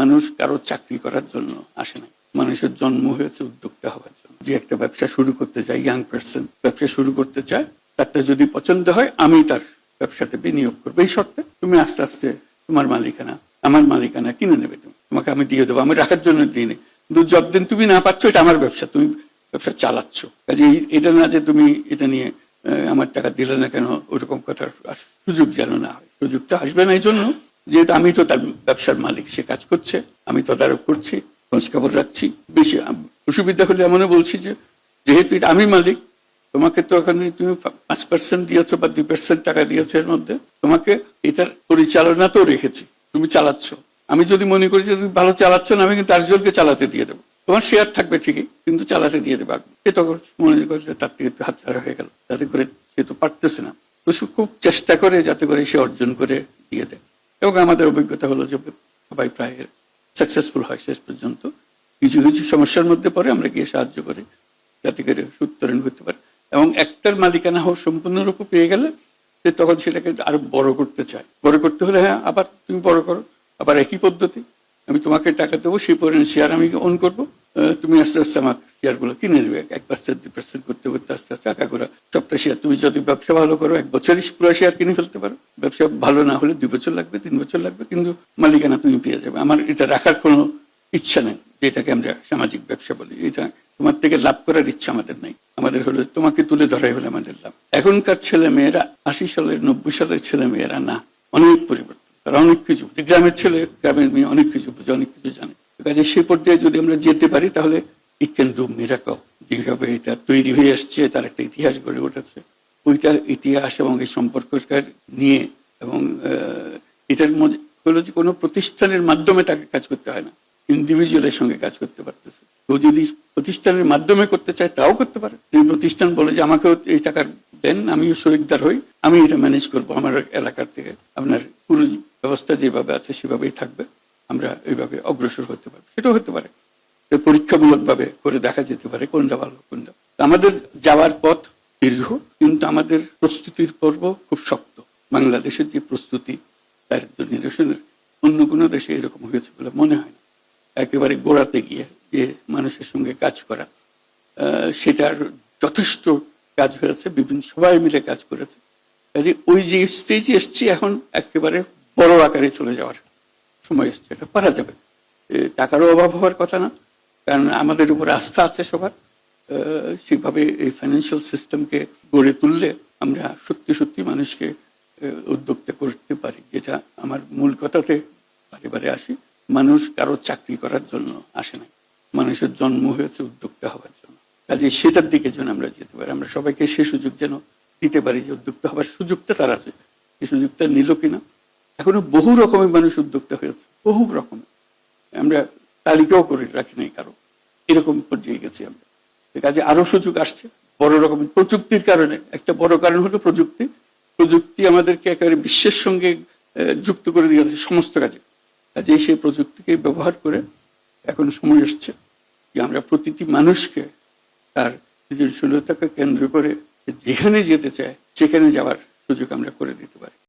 মানুষ কারও চাকরি করার জন্য আসে না। মানুষের জন্ম হয়েছে উদ্যোক্তা হওয়ার জন্য। যে একটা ব্যবসা শুরু করতে চায় ইয়াং পার্সন ব্যবসা শুরু করতে চায়, তারটা যদি পছন্দ হয়, আমি তার ব্যবসাতে বিনিয়োগ করব। এই শর্তে তুমি আস্তে আস্তে তোমার মালিকানা, আমার মালিকানা কিনে নেবে তুমি। তোমাকে আমি দিয়ে দেবো, আমি রাখার জন্য দিয়ে নি কিন্তু যতদিন তুমি না পাচ্ছ, এটা আমার ব্যবসা, তুমি ব্যবসা চালাচ্ছ। কাজে এটা না যে তুমি এটা নিয়ে আমার টাকা দিলে না কেন, ওরকম কথার সুযোগ যেন না হয়। সুযোগটা আসবে না, এই জন্য যেহেতু আমি তো তার ব্যবসার মালিক, সে কাজ করছে, আমি তদারক করছি, খোঁজ খবর রাখছি। বেশি অসুবিধা হলে এমনও বলছি যে, যেহেতু এটা আমি মালিক, তোমাকে তো ওখানে তুমি পাঁচ পার্সেন্ট দিয়েছ বা দুই পার্সেন্ট টাকা দিয়েছ এর মধ্যে, তোমাকে এটার পরিচালনাতেও রেখেছি, তুমি চালাচ্ছ। আমি যদি মনে করি যে তুমি ভালো চালাচ্ছ না, আমি কিন্তু আরেকজনকে চালাতে দিয়ে দেবো। তোমার শেয়ার থাকবে ঠিকই, কিন্তু চালাতে দিয়ে দেবে। সে তখন মনে করলে তার থেকে হাত ছাড়া হয়ে গেল তাতে করে সে তো পারতেছে না। তো খুব চেষ্টা করে যাতে করে সে অর্জন করে দিয়ে দেয়। এবং আমাদের অভিজ্ঞতা হলো যে সবাই প্রায় সাকসেসফুল হয় শেষ পর্যন্ত। কিছু কিছু সমস্যার মধ্যে পরে আমরা গিয়ে সাহায্য করি, যাতে করে উত্তরণ করতে পারে। এবং একটার মালিকানা হোক সম্পূর্ণরূপে পেয়ে গেলে সে তখন সেটাকে আরও বড় করতে চায়। বড় করতে হলে হ্যাঁ আবার তুমি বড় করো, আবার একই পদ্ধতি। আমি তোমাকে টাকা দেবো, সেই পরিমাণ শেয়ার আমি অন করব। তুমি আস্তে আস্তে আমার শেয়ারগুলো কিনে নেবে। এক পার্সেন্ট দুই পার্সেন্ট করতে করতে আস্তে আস্তে টাকা করে সবটা শেয়ার তুমি যদি ব্যবসা ভালো করো, এক বছরই পুরো শেয়ার কিনে ফেলতে পারো। ব্যবসা ভালো না হলে দুই বছর লাগবে, তিন বছর লাগবে, কিন্তু মালিকানা তুমি পেয়ে যাবে। আমার এটা রাখার কোনো ইচ্ছা নেই যেটাকে আমরা সামাজিক ব্যবসা বলি। এটা তোমার থেকে লাভ করার ইচ্ছা আমাদের নেই। আমাদের হলো তোমাকে তুলে ধরাই হলো আমাদের লাভ। এখনকার ছেলে মেয়েরা আশি সালের, নব্বই সালের ছেলে মেয়েরা না, অনেক পরিবর্তন। তারা অনেক কিছু। গ্রামের ছেলে, গ্রামের মেয়ে অনেক কিছু বুঝে, অনেক কিছু জানে। কাজে সেই পর্যায়ে যদি আমরা যেতে পারি, তাহলে ইট ক্যান ডু মিরাকল যেভাবে এটা তৈরি হয়ে আসছে, তার একটা ইতিহাস গড়ে উঠেছে। ওইটা ইতিহাস এবং এই সম্পর্ককার নিয়ে এবং এটার মধ্যে হলো যে কোনো প্রতিষ্ঠানের মাধ্যমে তাকে কাজ করতে হয় না। ইন্ডিভিজুয়ালের সঙ্গে কাজ করতে পারতেছে। তো যদি প্রতিষ্ঠানের মাধ্যমে করতে চায়, তাও করতে পারে। যদি প্রতিষ্ঠান বলে যে, আমাকেও এই টাকা দেন, আমিও শরিকদার হই, আমি এটা ম্যানেজ করব আমার এলাকার থেকে। আপনার পুরো ব্যবস্থা যেভাবে আছে, সেভাবেই থাকবে। আমরা এইভাবে অগ্রসর হতে পারব। সেটাও হতে পারে। তো পরীক্ষামূলক ভাবে করে দেখা যেতে পারে, কোনটা ভালো, কোনটা। আমাদের যাওয়ার পথ দীর্ঘ, কিন্তু আমাদের প্রস্তুতির পর্ব খুব শক্ত। বাংলাদেশের যে প্রস্তুতি, তার নিরসনের অন্য কোনো দেশে এরকম হয়েছে বলে মনে হয় না। একেবারে গোড়াতে গিয়ে যে মানুষের সঙ্গে কাজ করা সেটার যথেষ্ট কাজ হয়েছে, বিভিন্ন সবাই মিলে কাজ করেছে। কাজে ওই যে স্টেজে এসছি, এখন একেবারে বড় আকারে চলে যাওয়ার সময় এসছে, এটা পারা যাবে। টাকারও অভাব হওয়ার কথা না। কারণ আমাদের উপর আস্থা আছে সবার। সেভাবে এই ফাইন্যান্সিয়াল সিস্টেমকে গড়ে তুললে আমরা সত্যি সত্যি মানুষকে উদ্যোক্তা করতে পারি, যেটা আমার মূল কথাতে বারে বারে আসি, মানুষ কারও চাকরি করার জন্য আসে না। মানুষের জন্ম হয়েছে উদ্যোক্তা হওয়ার জন্য। কাজে সেটার দিকে যেন আমরা যেতে পারি, আমরা সবাইকে সে সুযোগ যেন দিতে পারি যে উদ্যোক্তা হওয়ার সুযোগটা তার আছে সেই সুযোগটা নিল কিনা। এখনও বহু রকমের মানুষ উদ্যোক্তা হয়েছে, বহু রকমের। আমরা তালিকাও করে রাখি নাই কারও। এরকম পর্যায়ে গেছি আমরা। কাজে আরও সুযোগ আসছে। বড় রকমের প্রযুক্তির কারণে। একটা বড় কারণ হলো প্রযুক্তি। প্রযুক্তি আমাদেরকে একেবারে বিশ্বের সঙ্গে যুক্ত করে দিয়েছে সমস্ত কাজে। কাজে সেই প্রযুক্তিকে ব্যবহার করে এখন সময় এসছে যে আমরা প্রতিটি মানুষকে তার সৃজনশীলতাকে কেন্দ্র করে যেখানে যেতে চায়, সেখানে যাওয়ার সুযোগ আমরা করে দিতে পারি।